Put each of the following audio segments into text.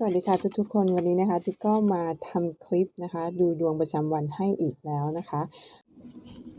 สวัสดีค่ะทุกๆคนวันนี้นะคะติ๊กก็มาทำคลิปนะคะ ดูดวงประจำวันให้อีกแล้วนะคะ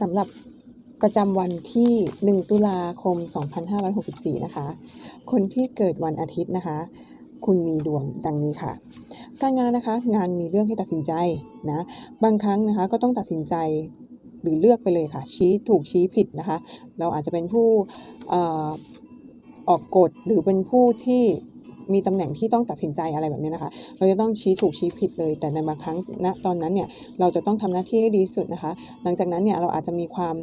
สำหรับประจำวันที่ 1 ตุลาคม 2564 นะคะ คนที่เกิดวันอาทิตย์นะคะ คุณมีดวงดังนี้ค่ะ การงานนะคะงานมีเรื่องให้ตัดสินใจนะบางครั้งนะคะก็ต้องตัดสินใจหรือเลือกไปเลยค่ะ ชี้ถูกชี้ผิดนะคะ เราอาจจะเป็นผู้อออกกฎหรือเป็นผู้ที่ มีตำแหน่งที่ต้องตัดสินใจอะไรแบบนี้นะคะ เราจะต้องชี้ถูกชี้ผิดเลย แต่ในบางครั้งณตอนนั้นเนี่ยเราจะต้องทำหน้าที่ให้ดีสุดนะคะ หลังจากนั้นเนี่ยเราอาจจะมีความ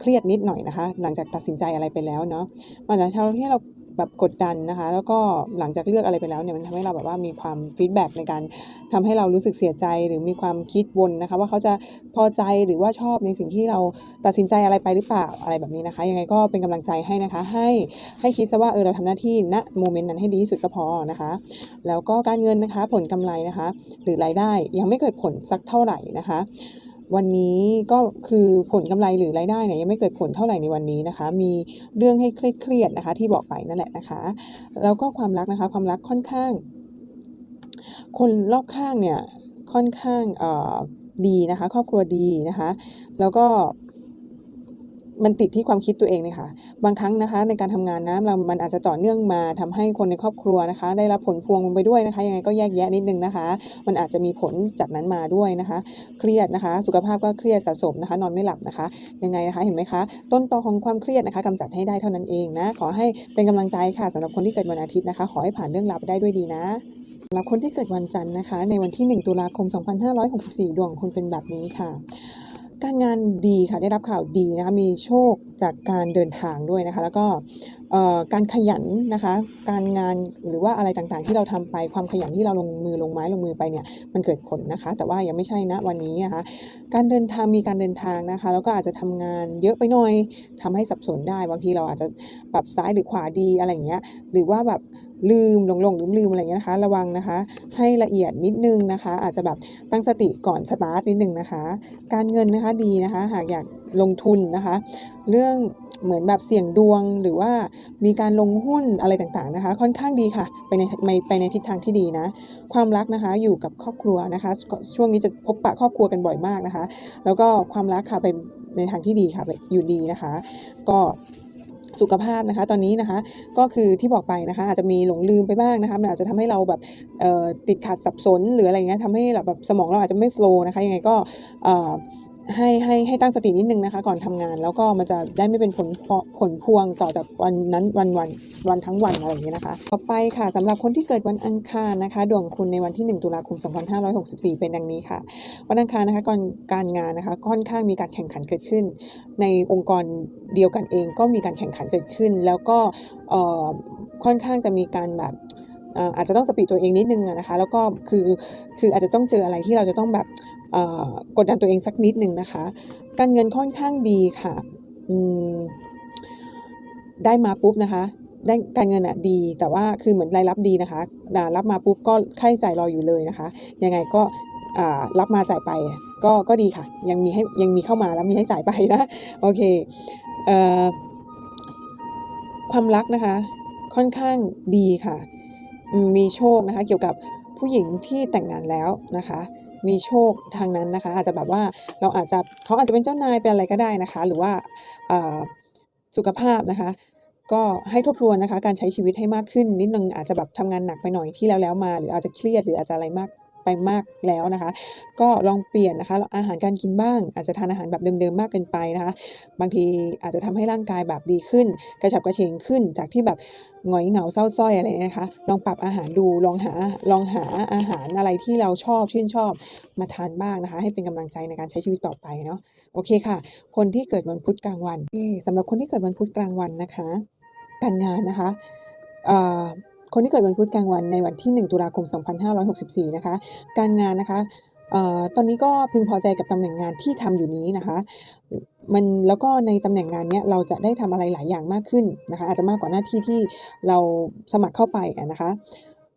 เครียดนิดหน่อยนะคะ หลังจากตัดสินใจอะไรไปแล้วเนาะมันอาจจะทำให้เรา แบบกดดันนะคะ แล้วก็หลังจากเลือกอะไรไปแล้วเนี่ยมันทำให้เราแบบว่ามีความฟีดแบ็กในการทำให้เรารู้สึกเสียใจหรือมีความคิดวนนะคะ ว่าเขาจะพอใจหรือว่าชอบในสิ่งที่เราตัดสินใจอะไรไปหรือเปล่าอะไรแบบนี้นะคะ ยังไงก็เป็นกำลังใจให้นะคะ ให้ให้คิดซะว่าเออเราทำหน้าที่ณโมเมนต์นั้นให้ดีที่สุดก็พอนะคะ แล้วก็การเงินนะคะผลกำไรนะคะ หรือรายได้ยังไม่เกิดผลสักเท่าไหร่นะคะ วันนี้ก็คือผลกำไรหรือรายได้เนี่ยยังไม่เกิดผลเท่าไหร่ในวันนี้นะคะ มีเรื่องให้เครียดๆนะคะ ที่บอกไปนั่นแหละนะคะ แล้วก็ความรักนะคะ ความรักค่อนข้าง คนรอบข้างเนี่ยค่อนข้างดีนะคะ ครอบครัวดีนะคะ แล้วก็ มันติดที่ความคิดตัวเองเลยค่ะ บางครั้งนะคะ ในการทำงานนะเรามันอาจจะต่อเนื่องมาทำให้คนในครอบครัวนะคะ ได้รับผลพวงไปด้วยนะคะ ยังไงก็แยกแยะนิดนึงนะคะ มันอาจจะมีผลจากนั้นมาด้วยนะคะ เครียดนะคะ สุขภาพก็เครียดสะสมนะคะ นอนไม่หลับนะคะ ยังไงนะคะเห็นไหมคะ ต้นตอของความเครียดนะคะกำจัดให้ได้เท่านั้นเองนะ ขอให้เป็นกำลังใจค่ะสำหรับคนที่เกิดวันอาทิตย์นะคะ ขอให้ผ่านเรื่องราวไปได้ด้วยดีนะสำหรับคนที่เกิดวันจันทร์นะคะ ในวันที่ 1 ตุลาคม 2564 ดวงของคุณเป็นแบบนี้ค่ะ การงานดีค่ะได้รับข่าวดีนะคะมีโชคจากการเดินทางด้วยนะคะ แล้วก็การขยันนะคะ การงานหรือว่าอะไรต่างๆ ที่เราทำไปความขยันที่เราลงมือลงไม้ลงมือไปเนี่ยมันเกิดผลนะคะ แต่ว่ายังไม่ใช่ณวันนี้นะคะ การเดินทางมีการเดินทางนะคะ แล้วก็อาจจะทำงานเยอะไปหน่อยทำให้สับสนได้บางทีเราอาจจะปรับซ้ายหรือขวาดีอะไรอย่างเงี้ยหรือว่าแบบ ลืมหลงหลงลืมลืมอะไรอย่างเงี้ยนะคะ ระวังนะคะ ให้ละเอียดนิดนึงนะคะ อาจจะแบบตั้งสติก่อนสตาร์ทนิดนึงนะคะ การเงินนะคะดีนะคะ หากอยากลงทุนนะคะ เรื่องเหมือนแบบเสี่ยงดวงหรือว่ามีการลงหุ้นอะไรต่างๆนะคะ ค่อนข้างดีค่ะ ไปในไปไปในทิศทางที่ดีนะ ความรักนะคะอยู่กับครอบครัวนะคะ ช่วงนี้จะพบปะครอบครัวกันบ่อยมากนะคะ แล้วก็ความรักค่ะไปในทางที่ดีค่ะไปอยู่ดีนะคะ ก็ สุขภาพนะคะ ตอนนี้นะคะ ก็คือที่บอกไปนะคะ อาจจะมีหลงลืมไปบ้างนะคะมันอาจจะทำให้เราแบบติดขัดสับสนหรืออะไรอย่างเงี้ยทำให้แบบสมองเราอาจจะไม่โฟล์นะคะยังไงก็ ให้ให้ให้ตั้งสตินิดนึงนะคะ ก่อนทำงาน แล้วก็มันจะได้ไม่เป็นผลผลพวงต่อจากวันนั้นวันวันวันทั้งวันอะไรอย่างเงี้ยนะคะ ต่อไปค่ะสำหรับคนที่เกิดวันอังคารนะคะ ดวงคุณในวันที่ 1 ตุลาคม 2564 เป็นดังนี้ค่ะ วันอังคารนะคะก่อนการงานนะคะค่อนข้างมีการแข่งขันเกิดขึ้น ในองค์กรเดียวกันเองก็มีการแข่งขันเกิดขึ้น แล้วก็เอ่อค่อนข้างจะมีการแบบอาจจะต้องสปีดตัวเองนิดนึงนะคะ แล้วก็คือคืออาจจะต้องเจออะไรที่เราจะต้องแบบ กดดันตัวเองสักนิดหนึ่งนะคะ การเงินค่อนข้างดีค่ะได้มาปุ๊บนะคะได้การเงินอะดี แต่ว่าคือเหมือนรายรับดีนะคะรับมาปุ๊บก็ค่าใช้จ่ายรออยู่เลยนะคะ ยังไงก็รับมาจ่ายไปก็ก็ดีค่ะ ยังมีให้ยังมีเข้ามาแล้วมีให้จ่ายไปนะโอเคเอความรักนะคะ ค่อนข้างดีค่ะ มีโชคนะคะ เกี่ยวกับผู้หญิงที่แต่งงานแล้วนะคะ มีโชคทางนั้นนะคะ อาจจะแบบว่าเราอาจจะเขาอาจจะเป็นเจ้านายเป็นอะไรก็ได้นะคะ หรือว่าสุขภาพนะคะ ก็ให้ทบทวนนะคะ การใช้ชีวิตให้มากขึ้นนิดนึงอาจจะแบบทำงานหนักไปหน่อยที่แล้วๆมา หรืออาจจะเครียดหรืออาจจะอะไรมาก ไปมากแล้วนะคะ ก็ลองเปลี่ยนนะคะอาหารการกินบ้าง อาจจะทานอาหารแบบเดิมๆมากเกินไปนะคะ บางทีอาจจะทำให้ร่างกายแบบดีขึ้น กระฉับกระเฉงขึ้นจากที่แบบหงอยเหงาเศร้าส้อยอะไรนะคะ ลองปรับอาหารดูลองหาลองหาอาหารอะไรที่เราชอบชื่นชอบมาทานบ้างนะคะ ให้เป็นกำลังใจในการใช้ชีวิตต่อไปเนาะโอเคค่ะ คนที่เกิดวันพุธกลางวันเอ่อสำหรับคนที่เกิดวันพุธกลางวันนะคะ การงานนะคะอ่อ คนที่เกิดวันพุธกลางวันในวันที่ 1 ตุลาคม 2564 นะคะ การงานนะคะออตอนนี้ก็พึงพอใจกับตำแหน่งงานที่ทำอยู่นี้นะคะ มันแล้วก็ในตำแหน่งงานเนี้ยเราจะได้ทำอะไรหลายอย่างมากขึ้นนะคะ อาจจะมากกว่าหน้าที่ที่เราสมัครเข้าไปนะคะ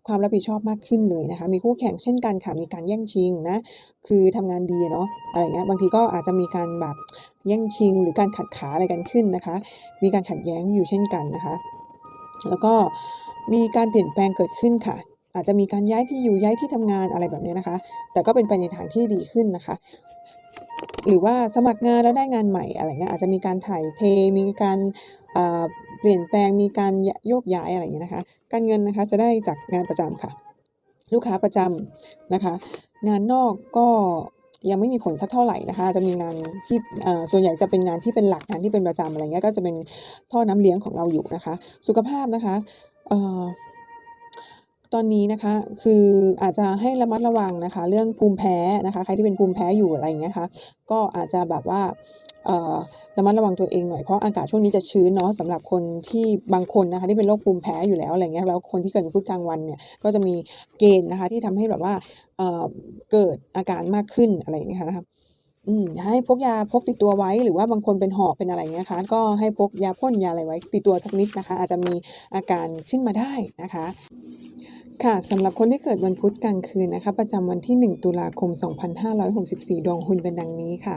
ความรับผิดชอบมากขึ้นเลยนะคะ มีคู่แข่งเช่นกันค่ะมีการแย่งชิงนะคือทำงานดีเนาะอะไรเงี้ยบางทีก็อาจจะมีการแบบแย่งชิง หรือการขัดขาอะไรกันขึ้นนะคะ มีการขัดแย้งอยู่เช่นกันนะคะ แล้วก็ มีการเปลี่ยนแปลงเกิดขึ้นค่ะ อาจจะมีการย้ายที่อยู่ย้ายที่ทำงานอะไรแบบนี้นะคะ แต่ก็เป็นไปในทางที่ดีขึ้นนะคะ หรือว่าสมัครงานแล้วได้งานใหม่อะไรเงี้ยอาจจะมีการถ่ายเทมีการเปลี่ยนแปลงมีการโยกย้ายอะไรอย่างเงี้ยนะคะ การเงินนะคะจะได้จากงานประจำค่ะ ลูกค้าประจำนะคะ งานนอกก็ยังไม่มีผลสักเท่าไหร่นะคะ จะมีงานที่ส่วนใหญ่จะเป็นงานที่เป็นหลักงานที่เป็นประจำอะไรเงี้ยก็จะเป็นท่อน้ำเลี้ยงของเราอยู่นะคะ สุขภาพนะคะ เอ่อ ตอนนี้นะคะ คืออาจจะให้ระมัดระวังนะคะ เรื่องภูมิแพ้นะคะ ใครที่เป็นภูมิแพ้อยู่ อะไรอย่างเงี้ยค่ะ ก็อาจจะแบบว่า เอ่อ ระมัดระวังตัวเองหน่อย เพราะอากาศช่วงนี้จะชื้นเนาะ สำหรับคนที่ บางคนนะคะที่เป็นโรคภูมิแพ้อยู่แล้ว อะไรเงี้ย แล้วคนที่เกิดวันพุธกลางวันเนี่ย ก็จะมีเกณฑ์นะคะที่ทำให้แบบว่า เอ่อ เกิดอาการมากขึ้น อะไรอย่างเงี้ยค่ะนะคะ อืม ให้พกยาพกติดตัวไว้ หรือว่าบางคนเป็นหอบเป็นอะไรเงี้ยคะ ก็ให้พกยาพ่นยาอะไรไว้ติดตัวสักนิดนะคะ อาจจะมีอาการขึ้นมาได้นะคะค่ะสำหรับคนที่เกิดวันพุธกลางคืนนะคะ ประจำวันที่ 1 ตุลาคม 2564 ดวงคุณเป็นดังนี้ค่ะ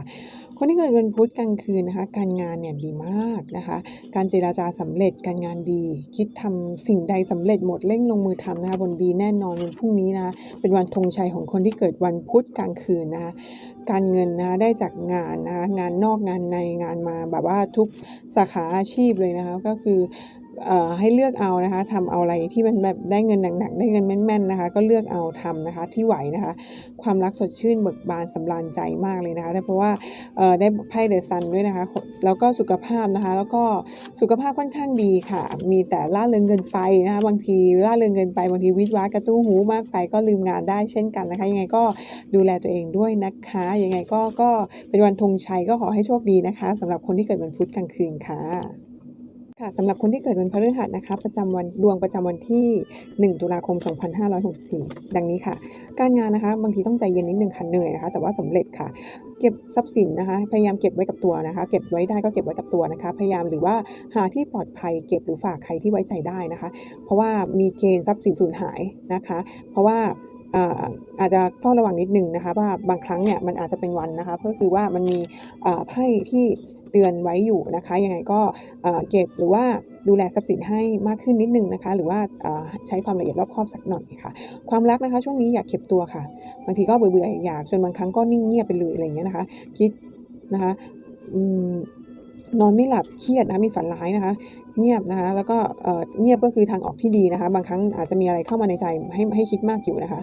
คนที่เกิดวันพุธกลางคืนนะคะ การงานเนี่ยดีมากนะคะ การเจราจาสำเร็จการงานดี คิดทำสิ่งใดสำเร็จหมดเร่งลงมือทำนะคะบนดีแน่นอนวันพรุ่งนี้นะะเป็นวันธงชัยของคนที่เกิดวันพุธกลางคืนนะคะการเงินนะะได้จากงานนะคะงานนอกงานในงานมาแบบว่าทุกสาขาอาชีพเลยนะคะก็คือ ให้เลือกเอานะคะทำเอาอะไรที่มันแบบได้เงินหนักๆได้เงินแม่นๆนะคะ ก็เลือกเอาทำนะคะที่ไหวนะคะ ความรักสดชื่นเบิกบานสำราญใจมากเลยนะคะเพราะว่าได้ไพ่เดอะซันด้วยนะคะ แล้วก็สุขภาพนะคะ แล้วก็สุขภาพค่อนข้างดีค่ะ มีแต่ล่าเริงเกินไปนะคะ บางทีล่าเริงเกินไปบางทีวิดว้ากระตู้หูมากไปก็ลืมงานได้เช่นกันนะคะ ยังไงก็ดูแลตัวเองด้วยนะคะยังไงก็ก็เป็นวันธงชัยก็ขอให้โชคดีนะคะสำหรับคนที่เกิดวันพุธกลางคืนค่ะ ค่ะสำหรับคนที่เกิดวันพฤหัสนะคะ ประจำวันดวงประจำวันที่ 1 ตุลาคม 2564 ดังนี้ค่ะ การงานนะคะ บางทีต้องใจเย็นนิดนึงค่ะเหนื่อยนะคะ แต่ว่าสำเร็จค่ะ เก็บทรัพย์สินนะคะ พยายามเก็บไว้กับตัวนะคะ เก็บไว้ได้ก็เก็บไว้กับตัวนะคะ พยายามหรือว่าหาที่ปลอดภัยเก็บหรือฝากใครที่ไว้ใจได้นะคะ เพราะว่ามีเกณฑ์ทรัพย์สินสูญหายนะคะ เพราะว่า อาจจะเฝ้าระวังนิดนึงนะคะว่าบางครั้งเนี่ยมันอาจจะเป็นวันนะคะก็คือว่ามันมีไพ่ที่เตือนไว้อยู่นะคะยังไงก็เก็บหรือว่าดูแลทรัพย์สินให้มากขึ้นนิดนึงนะคะ หรือว่าาใช้ความละเอียดรอบคอบสักหน่อยค่ะ ความรักนะคะ ช่วงนี้อยากเก็บตัวค่ะ บางทีก็เบื่อๆอยากจนบางครั้งก็นิ่งเงียบไปเลยอะไรเงี้ยนะคะ คิดนะคะอืม นอนไม่หลับเครียดนะคะมีฝันร้ายนะคะ เงียบนะคะแล้วก็เงียบก็คือทางออกที่ดีนะคะ บางครั้งอาจจะมีอะไรเข้ามาในใจให้ให้คิดมากอยู่นะคะ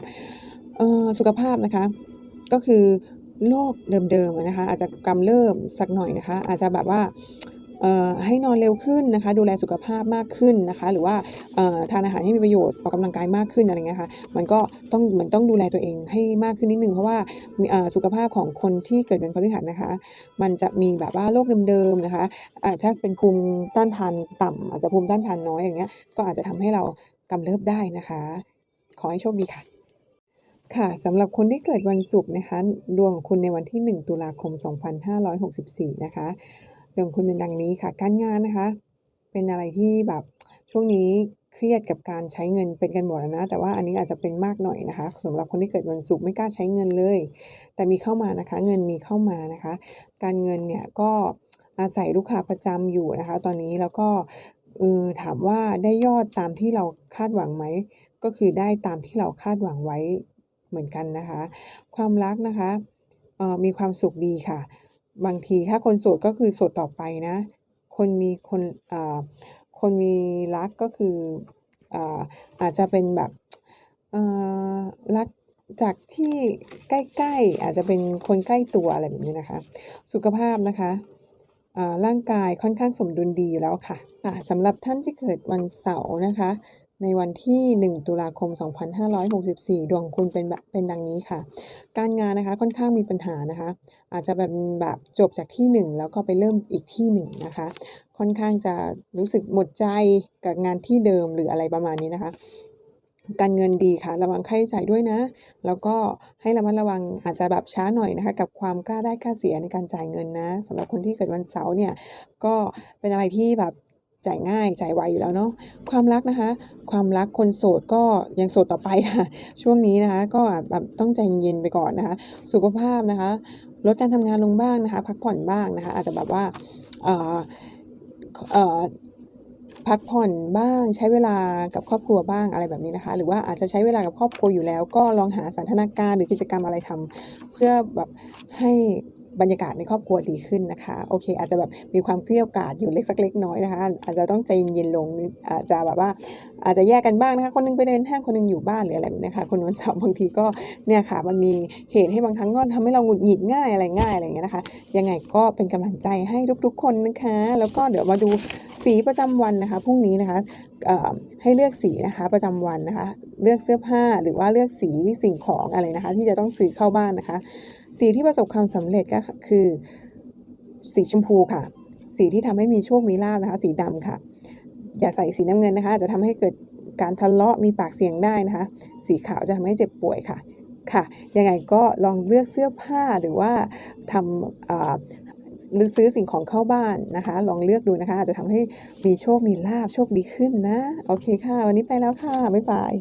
สุขภาพนะคะ ก็คือโรคเดิมๆนะคะ อาจจะกำเริบสักหน่อยนะคะ อาจจะแบบว่า ให้นอนเร็วขึ้นนะคะ ดูแลสุขภาพมากขึ้นนะคะ หรือว่าทานอาหารให้มีประโยชน์ออกกำลังกายมากขึ้นอะไรเงี้ยค่ะมันก็ต้องเหมือนต้องดูแลตัวเองให้มากขึ้นนิดนึงเพราะว่าสุขภาพของคนที่เกิดวันพฤหัสนะคะ มันจะมีแบบว่าโรคเดิมๆนะคะอาถ้าเป็นภูมิต้านทานต่ำอาจจะภูมิต้านทานน้อยอย่างเงี้ยก็อาจจะทำให้เรากำเริบได้นะคะ ขอให้โชคดีค่ะค่ะสำหรับคนที่เกิดวันศุกร์นะคะ ดวงของคุณในวันที่ 1 ตุลาคม 2564 นะคะ ดวงคุณเป็นดังนี้ค่ะ การงานนะคะ เป็นอะไรที่แบบช่วงนี้เครียดกับการใช้เงินเป็นกันหมดนะ แต่ว่าอันนี้อาจจะเป็นมากหน่อยนะคะสำหรับคนที่เกิดวันศุกร์ไม่กล้าใช้เงินเลย แต่มีเข้ามานะคะ เงินมีเข้ามานะคะ การเงินเนี่ยก็อาศัยลูกค้าประจำอยู่นะคะ ตอนนี้แล้วก็เออถามว่าได้ยอดตามที่เราคาดหวังไหมก็คือได้ตามที่เราคาดหวังไว้เหมือนกันนะคะ ความรักนะคะออมีความสุขดีค่ะ บางทีถ้าคนโสดก็คือโสดต่อไปนะ คนมีคนอ่าคนมีรักก็คืออ่าอาจจะเป็นแบบอ่อรักจากที่ใกล้ๆ อาจจะเป็นคนใกล้ตัวอะไรแบบนี้นะคะ สุขภาพนะคะร่างกายค่อนข้างสมดุลดีอยู่แล้วค่ะค่ะสำหรับท่านที่เกิดวันเสาร์นะคะ ในวันที่ 1 ตุลาคม 2564 ดวงคุณเป็นแบบเป็นดังนี้ค่ะ การงานนะคะค่อนข้างมีปัญหานะคะ อาจจะแบบแบบจบจากที่ 1 แล้วก็ไปเริ่มอีกที่1นะคะ ค่อนข้างจะรู้สึกหมดใจกับงานที่เดิมหรืออะไรประมาณนี้นะคะการเงินดีค่ะ ระวังค่าใช้จ่ายด้วยนะ แล้วก็ให้ระมัดระวังอาจจะแบบช้าหน่อยนะคะ กับความกล้าได้กล้าเสียในการจ่ายเงินนะสำหรับคนที่เกิดวันเสาร์เนี่ย ก็เป็นอะไรที่แบบ จ่ายง่ายจ่ายไวอยู่แล้วเนาะความรักนะคะ ความรักคนโสดก็ยังโสดต่อไปค่ะช่วงนี้นะคะ ก็แบบต้องใจเย็นไปก่อนนะคะ สุขภาพนะคะลดการทำงานลงบ้างนะคะ พักผ่อนบ้างนะคะ อาจจะแบบว่าเอ่อเอ่อพักผ่อนบ้างใช้เวลากับครอบครัวบ้างอะไรแบบนี้นะคะ หรือว่าอาจจะใช้เวลากับครอบครัวอยู่แล้ว ก็ลองหาสันทนาการหรือกิจกรรมอะไรทำเพื่อแบบให้ บรรยากาศในครอบครัวดีขึ้นนะคะ โอเค อาจจะแบบมีความเกรี้ยวกาดอยู่เล็กสักเล็กน้อยนะคะ อาจจะต้องใจเย็นๆลงอาจจะแบบว่าอาจจะแยกกันบ้างนะคะ คนหนึงไปเดินห้างคนหนึงอยู่บ้านหรืออะไรแบบนี้นะคะ คนวันเสาร์บางทีก็เนี่ยค่ะ มันมีเหตุให้บางครั้งก็ทำให้เราหงุดหงิดง่ายอะไรง่ายอะไรอย่างเงี้ยนะคะ ยังไงก็เป็นกำลังใจให้ทุกๆ คนนะคะ แล้วก็เดี๋ยวมาดูสีประจำวันนะคะพรุ่งนี้นะคะให้เลือกสีนะคะประจำวันนะคะ เลือกเสื้อผ้าหรือว่าเลือกสีสิ่งของอะไรนะคะ ที่จะต้องซื้อเข้าบ้านนะคะ สีที่ประสบความสำเร็จก็คือ สีชมพูค่ะ สีที่ทำให้มีโชคมีลาภนะคะ สีดำค่ะ อย่าใส่สีน้ำเงินนะคะอาจจะทำให้เกิดการทะเลาะมีปากเสียงได้นะคะ สีขาวจะทำให้เจ็บป่วยค่ะค่ะยังไงก็ลองเลือกเสื้อผ้าหรือว่าทำอ่าหรือซื้อสิ่งของเข้าบ้านนะคะ ลองเลือกดูนะคะ อาจจะทำให้มีโชคมีลาภโชคดีขึ้นนะ โอเคค่ะ วันนี้ไปแล้วค่ะ บ๊ายบาย